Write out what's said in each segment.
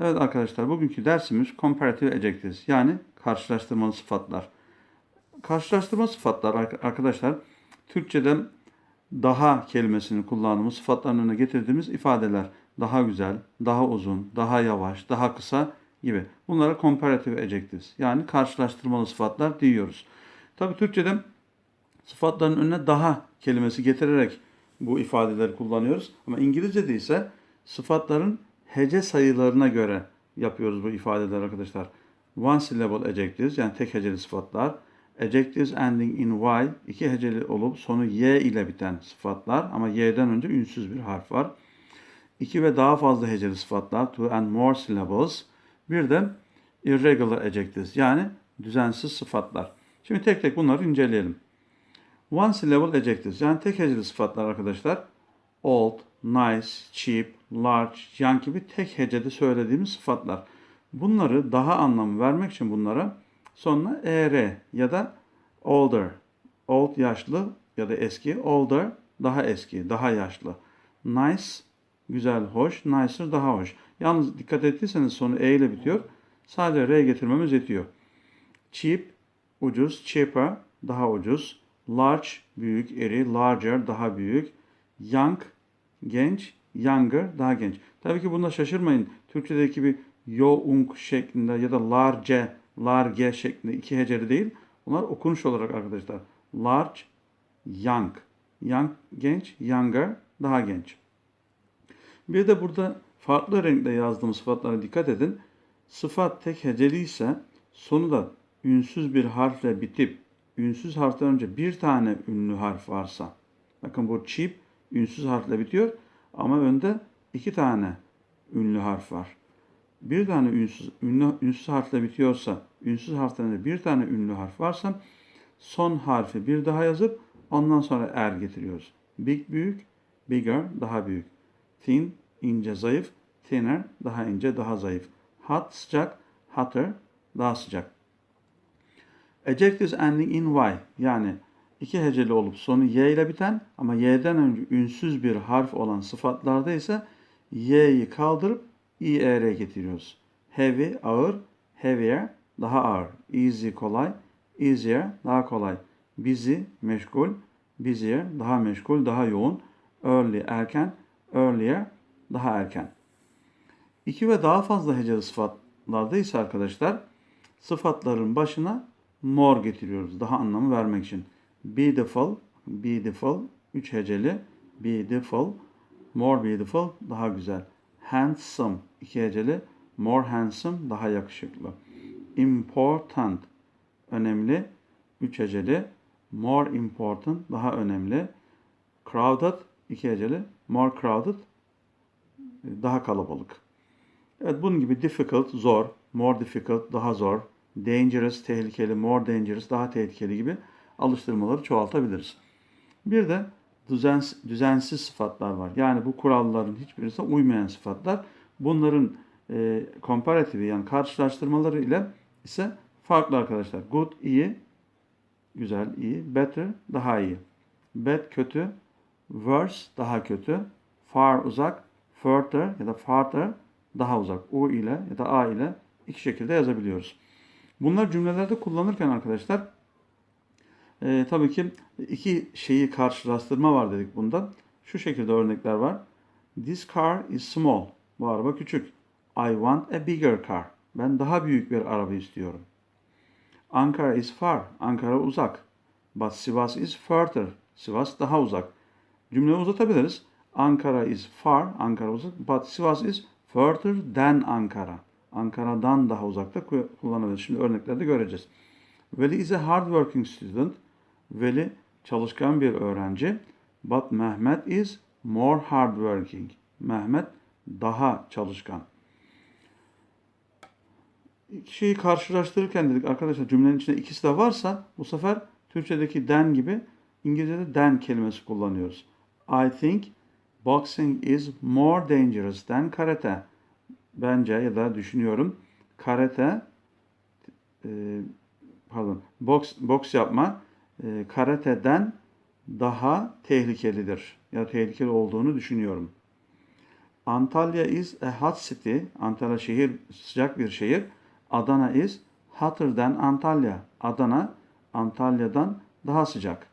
Evet arkadaşlar bugünkü dersimiz comparative adjectives yani karşılaştırmalı sıfatlar. Karşılaştırma sıfatlar ar- arkadaşlar Türkçe'de daha kelimesini kullandığımız sıfatların önüne getirdiğimiz ifadeler. Daha güzel, daha uzun, daha yavaş, daha kısa gibi. Bunlara comparative adjectives yani karşılaştırmalı sıfatlar diyoruz. Tabi Türkçe'de sıfatların önüne daha kelimesi getirerek bu ifadeleri kullanıyoruz. Ama İngilizce'de ise sıfatların hece sayılarına göre yapıyoruz bu ifadeler arkadaşlar. One syllable adjectives yani tek heceli sıfatlar. Adjectives ending in y iki heceli olup sonu y ile biten sıfatlar ama y'den önce ünsüz bir harf var. İki ve daha fazla heceli sıfatlar two and more syllables. Bir de irregular adjectives yani düzensiz sıfatlar. Şimdi tek tek bunları inceleyelim. One syllable adjectives yani tek heceli sıfatlar arkadaşlar. Old, nice, cheap, large, young gibi tek hecede söylediğimiz sıfatlar. Bunları daha anlam vermek için bunlara sonra er ya da older, old yaşlı ya da eski, older daha eski, daha yaşlı. Nice, güzel, hoş, nicer daha hoş. Yalnız dikkat ettiyseniz sonu e ile bitiyor. Sadece r getirmemiz yetiyor. Cheap, ucuz, cheaper, daha ucuz. Large, büyük, iri, larger, daha büyük. Young, genç, younger, daha genç. Tabii ki bunda şaşırmayın. Türkçedeki bir young şeklinde ya da large, large şeklinde iki heceli değil. Bunlar okunuş olarak arkadaşlar. Large, young. Young, genç, younger, daha genç. Bir de burada farklı renkle yazdığım sıfatlara dikkat edin. Sıfat tek heceli ise sonu da ünsüz bir harfle bitip ünsüz harften önce bir tane ünlü harf varsa bakın bu cheap ünsüz harfle bitiyor ama önde iki tane ünlü harf var. Bir tane ünsüz, ünlü, ünsüz harfle bitiyorsa, ünsüz harften bir tane ünlü harf varsa son harfi bir daha yazıp ondan sonra er getiriyoruz. Big büyük, bigger daha büyük. Thin ince zayıf, thinner daha ince daha zayıf. Hot sıcak, hotter daha sıcak. Adjectives ending in y yani iki heceli olup sonu y ile biten ama y'den önce ünsüz bir harf olan sıfatlarda ise y'yi kaldırıp er getiriyoruz. Heavy ağır, heavier daha ağır. Easy kolay, easier daha kolay. Busy meşgul, busier daha meşgul, daha yoğun. Early erken, earlier daha erken. İki ve daha fazla heceli sıfatlarda ise arkadaşlar sıfatların başına more getiriyoruz. Daha anlamı vermek için. Beautiful, beautiful, üç heceli. Beautiful, more beautiful, daha güzel. Handsome, iki heceli. More handsome, daha yakışıklı. Important, önemli. Üç heceli. More important, daha önemli. Crowded, iki heceli. More crowded, daha kalabalık. Evet bunun gibi difficult, zor. More difficult, daha zor dangerous, tehlikeli, more dangerous, daha tehlikeli gibi alıştırmaları çoğaltabiliriz. Bir de düzens, düzensiz sıfatlar var. Yani bu kuralların hiçbirisine uymayan sıfatlar. Bunların e, comparative yani karşılaştırmaları ile ise farklı arkadaşlar. Good, iyi, güzel, iyi. Better, daha iyi. Bad, kötü. Worse, daha kötü. Far, uzak. Further ya da farther, daha uzak. U ile ya da A ile iki şekilde yazabiliyoruz. Bunlar cümlelerde kullanırken arkadaşlar e, tabii ki iki şeyi karşılaştırma var dedik bunda. Şu şekilde örnekler var. This car is small. Bu araba küçük. I want a bigger car. Ben daha büyük bir araba istiyorum. Ankara is far. Ankara uzak. But Sivas is further. Sivas daha uzak. Cümleyi uzatabiliriz. Ankara is far. Ankara uzak. But Sivas is further than Ankara. Ankara'dan daha uzakta kullanabiliriz. Şimdi örneklerde göreceğiz. Veli is a hard working student. Veli çalışkan bir öğrenci. But Mehmet is more hard working. Mehmet daha çalışkan. İki şeyi karşılaştırırken dedik arkadaşlar cümlenin içinde ikisi de varsa bu sefer Türkçedeki den gibi İngilizce'de den kelimesi kullanıyoruz. I think boxing is more dangerous than karate bence ya da düşünüyorum karate e, pardon boks boks yapma e, karateden daha tehlikelidir ya tehlikeli olduğunu düşünüyorum. Antalya is a hot city. Antalya şehir sıcak bir şehir. Adana is hotter than Antalya. Adana Antalya'dan daha sıcak.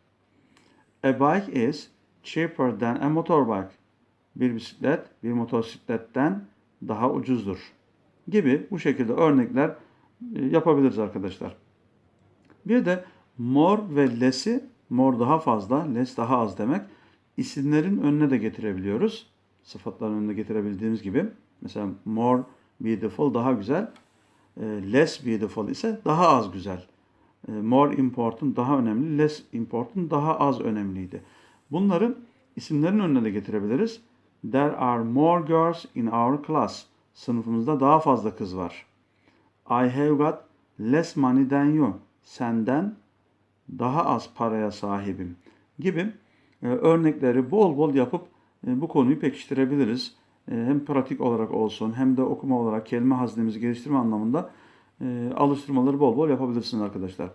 A bike is cheaper than a motorbike. Bir bisiklet bir motosikletten daha ucuzdur. Gibi bu şekilde örnekler e, yapabiliriz arkadaşlar. Bir de more ve less'i more daha fazla, less daha az demek. İsimlerin önüne de getirebiliyoruz. Sıfatların önüne getirebildiğimiz gibi. Mesela more beautiful daha güzel. E, Less beautiful ise daha az güzel. E, More important daha önemli, less important daha az önemliydi. Bunları isimlerin önüne de getirebiliriz. There are more girls in our class. Sınıfımızda daha fazla kız var. I have got less money than you. Senden daha az paraya sahibim gibi e, örnekleri bol bol yapıp e, bu konuyu pekiştirebiliriz. E, hem pratik olarak olsun hem de okuma olarak kelime hazinemizi geliştirme anlamında alıştırmaları bol bol yapabilirsiniz arkadaşlar.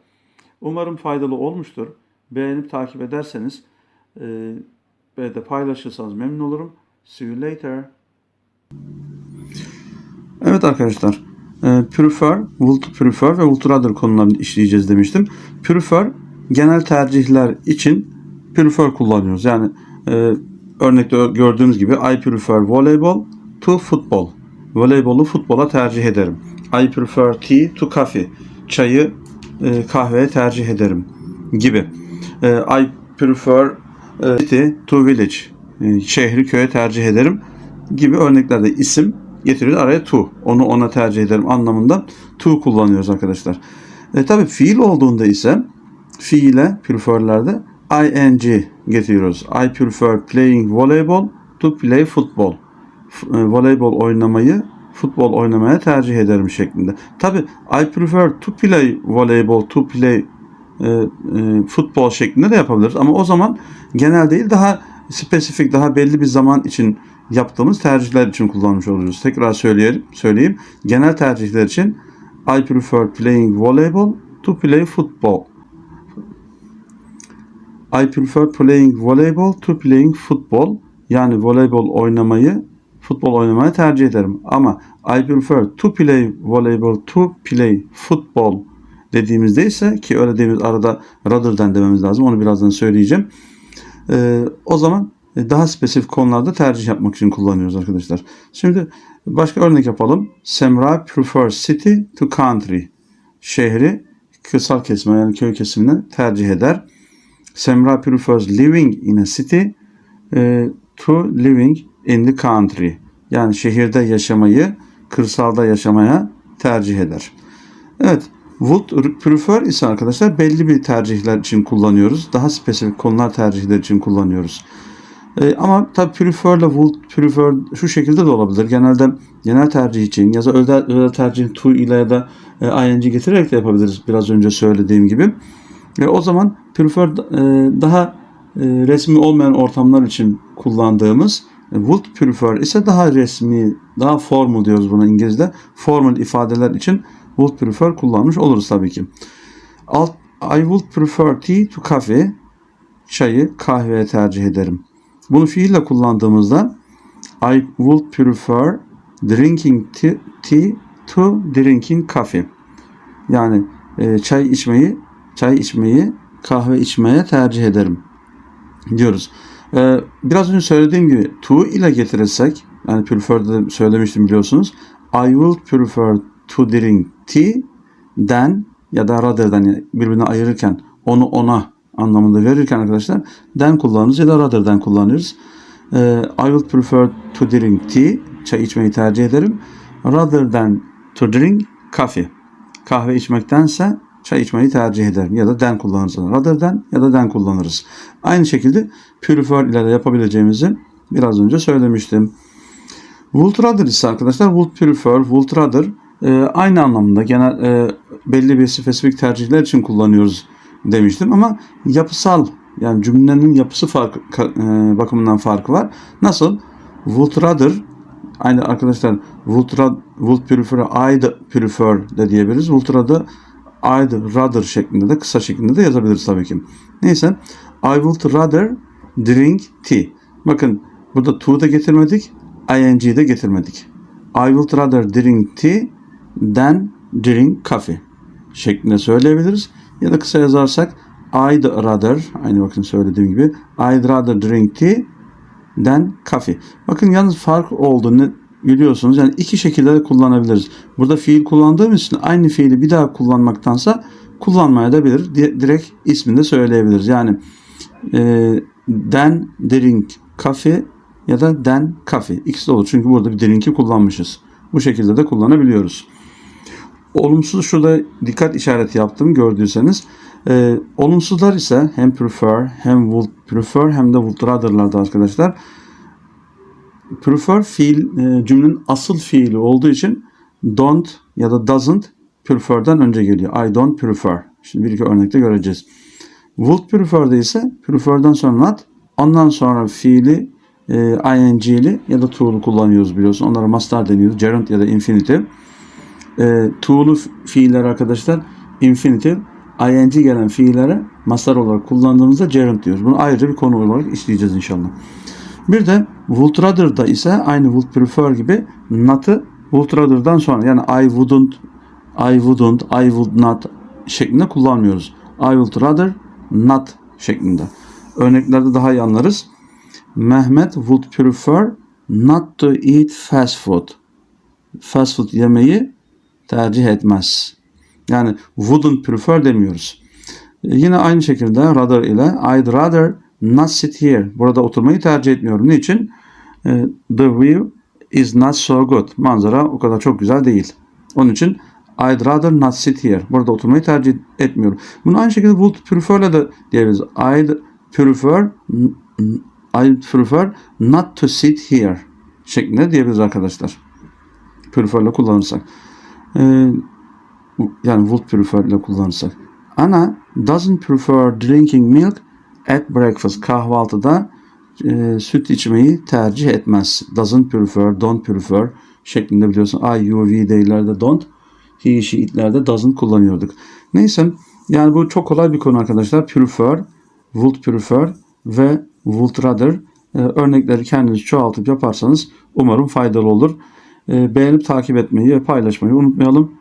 Umarım faydalı olmuştur. Beğenip takip ederseniz ve de paylaşırsanız memnun olurum. See you later. Evet arkadaşlar. E, prefer, would prefer ve would rather konularını işleyeceğiz demiştim. Prefer genel tercihler için prefer kullanıyoruz. Yani e, örnekte gördüğünüz gibi I prefer voleyball to football. Voleybolu futbola tercih ederim. I prefer tea to coffee. Çayı e, kahveye tercih ederim gibi. E, I prefer e, city to village. E, şehri köye tercih ederim gibi örneklerde isim getiriyoruz araya to. Onu ona tercih ederim anlamında to kullanıyoruz arkadaşlar. E, tabi fiil olduğunda ise fiile preferlerde ing getiriyoruz. I prefer playing volleyball to play football. F- e, voleybol oynamayı futbol oynamaya tercih ederim şeklinde. Tabi I prefer to play volleyball to play e, e, futbol şeklinde de yapabiliriz. Ama o zaman genel değil daha spesifik, daha belli bir zaman için yaptığımız tercihler için kullanmış oluruz. Tekrar söyleyelim, söyleyeyim. Genel tercihler için I prefer playing volleyball to play football. I prefer playing volleyball to playing football. Yani voleybol oynamayı futbol oynamayı tercih ederim. Ama I prefer to play volleyball to play football dediğimizde ise ki öyle dediğimiz arada rather'dan dememiz lazım. Onu birazdan söyleyeceğim. Ee, o zaman daha spesifik konularda tercih yapmak için kullanıyoruz arkadaşlar. Şimdi başka örnek yapalım. Semra prefers city to country. Şehri kırsal kesime yani köy kesimine tercih eder. Semra prefers living in a city e, to living in the country. Yani şehirde yaşamayı kırsalda yaşamaya tercih eder. Evet. Would prefer ise arkadaşlar belli bir tercihler için kullanıyoruz. Daha spesifik konular tercihler için kullanıyoruz. E, ama tabii prefer ile would prefer şu şekilde de olabilir. Genelde genel tercih için ya da özel, özel tercih to ile ya da e, ing getirerek de yapabiliriz. Biraz önce söylediğim gibi. E, o zaman prefer e, daha e, resmi olmayan ortamlar için kullandığımız e, would prefer ise daha resmi, daha formal diyoruz buna İngilizce. Formal ifadeler için would prefer kullanmış oluruz tabii ki. Alt, I would prefer tea to coffee. Çayı kahveye tercih ederim. Bunu fiille kullandığımızda I would prefer drinking tea, to drinking coffee. Yani e, çay içmeyi çay içmeyi kahve içmeye tercih ederim diyoruz. E, biraz önce söylediğim gibi to ile getirirsek yani prefer'de de söylemiştim biliyorsunuz. I will prefer to drink tea than ya da rather'dan yani birbirine ayırırken onu ona anlamında verirken arkadaşlar than kullanırız ya da rather'dan kullanıyoruz. E, I will prefer to drink tea çay içmeyi tercih ederim. Rather than to drink coffee. Kahve içmektense çay içmeyi tercih ederim. Ya da than kullanırız. Rather than ya da than kullanırız. Aynı şekilde prefer ile de yapabileceğimizi biraz önce söylemiştim. Would rather ise arkadaşlar would prefer, would rather e, aynı anlamda genel e, belli bir spesifik tercihler için kullanıyoruz demiştim ama yapısal yani cümlenin yapısı fark, e, bakımından farkı var. Nasıl? Would rather aynı arkadaşlar would, ra, would prefer, I'd prefer de diyebiliriz. Would rather, I'd rather şeklinde de kısa şeklinde de yazabiliriz tabii ki. Neyse I would rather drink tea. Bakın burada to da getirmedik. ing'yi de getirmedik. I would rather drink tea than drink coffee şeklinde söyleyebiliriz. Ya da kısa yazarsak I'd rather, aynı bakın söylediğim gibi I'd rather drink tea than coffee. Bakın yalnız fark olduğunu biliyorsunuz. Yani iki şekilde de kullanabiliriz. Burada fiil kullandığımız için aynı fiili bir daha kullanmaktansa kullanmaya da bilir. Di- Direkt ismini de söyleyebiliriz. Yani e, than drink coffee ya da than coffee. İkisi de olur. Çünkü burada bir drink'i kullanmışız. Bu şekilde de kullanabiliyoruz. Olumsuz şurada dikkat işareti yaptım gördüyseniz. Ee, olumsuzlar ise hem prefer hem would prefer hem de would rather'larda arkadaşlar. Prefer fiil e, cümlenin asıl fiili olduğu için don't ya da doesn't prefer'dan önce geliyor. I don't prefer. Şimdi bir iki örnekte göreceğiz. Would prefer'de ise prefer'dan sonra not ondan sonra fiili e, ing'li ya da to'lu kullanıyoruz biliyorsun. Onlara mastar deniyoruz. Gerund ya da infinitive. E, to'lu fiiller arkadaşlar infinitive ing gelen fiillere mastar olarak kullandığımızda gerund diyoruz. Bunu ayrıca bir konu olarak işleyeceğiz inşallah. Bir de would rather'da ise aynı would prefer gibi not'ı would rather'dan sonra yani I wouldn't, I wouldn't, I would not şeklinde kullanmıyoruz. I would rather not şeklinde. Örneklerde daha iyi anlarız. Mehmet would prefer not to eat fast food. Fast food yemeği tercih etmez. Yani wouldn't prefer demiyoruz. E, Yine aynı şekilde rather ile I'd rather not sit here. Burada oturmayı tercih etmiyorum. Niçin? E, The view is not so good. Manzara o kadar çok güzel değil. Onun için I'd rather not sit here. Burada oturmayı tercih etmiyorum. Bunu aynı şekilde would prefer ile de diyebiliriz. I'd prefer I prefer not to sit here şeklinde diyebiliriz arkadaşlar. Prefer ile kullanırsak. Ee, yani would prefer ile kullanırsak. Ana doesn't prefer drinking milk at breakfast. Kahvaltıda e, süt içmeyi tercih etmez. Doesn't prefer, don't prefer şeklinde biliyorsun. I, you, we değillerde don't. He, she, it'lerde doesn't kullanıyorduk. Neyse yani bu çok kolay bir konu arkadaşlar. Prefer, would prefer ve would rather e, örnekleri kendiniz çoğaltıp yaparsanız umarım faydalı olur. E, beğenip takip etmeyi ve paylaşmayı unutmayalım.